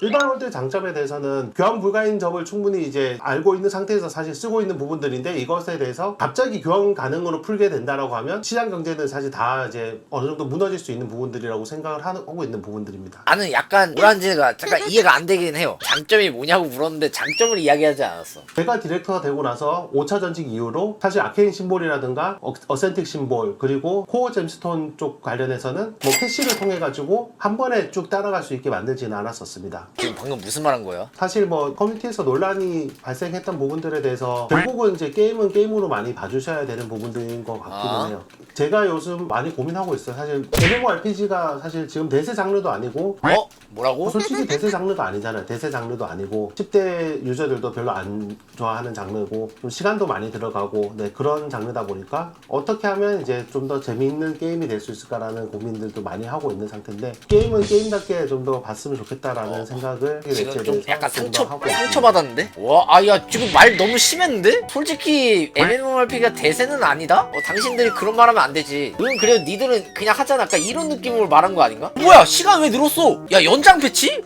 일반 홀드의 장점에 대해서는 교환 불가인 점을 충분히 이제 알고 있는 상태에서 사실 쓰고 있는 부분들인데 이것에 대해서 갑자기 교환 가능으로 풀게 된다라고 하면 시장 경제는 사실 다 이제 어느 정도 무너질 수 있는 부분들이라고 생각을 하고 있는 부분들입니다. 나는 약간 오란지가 잠깐 이해가 안 되긴 해요. 장점이 뭐냐고 물었는데 장점을 이야기하지 않았어. 제가 디렉터가 되고 나서 5차 전직 이후로 사실 아케인 심볼이라든가 어, 어센틱 심볼 그리고 코어 잼스톤 쪽 관련해서는 뭐 캐시를 통해 가지고 한 번에 쭉 따라갈 수 있게 만들지는 않았었습니다. 지금 방금 무슨 말 한 거예요? 사실 뭐 커뮤니티에서 논란이 발생했던 부분들에 대해서 결국은 이제 게임은 게임으로 많이 봐주셔야 되는 부분들인 것 같기는 아. 해요. 제가 요즘 많이 고민하고 있어요. 사실 MMORPG가 사실 지금 대세 장르도 아니고 어? 뭐라고? 솔직히 대세 장르가 아니잖아요. 대세 장르도 아니고 10대 유저들도 별로 안 좋아하는 장르고 좀 시간도 많이 들어가고 네, 그런 장르다 보니까 어떻게 하면 이제 좀 더 재미있는 게임이 될 수 있을까라는 고민들도 많이 하고 있는 상태인데 게임은 게임답게 좀 더 봤으면 좋겠다라는 생각 을 어. 지금 좀 약간 좀 상처. 상처 받았는데? 와, 아야 지금 말 너무 심했는데? 솔직히 MMORPG가 대세는 아니다? 어, 당신들이 그런 말하면 안 되지. 응, 그래도 니들은 그냥 하잖아. 약간 이런 느낌으로 말한 거 아닌가? 뭐야, 시간 왜 늘었어? 야, 연장 패치?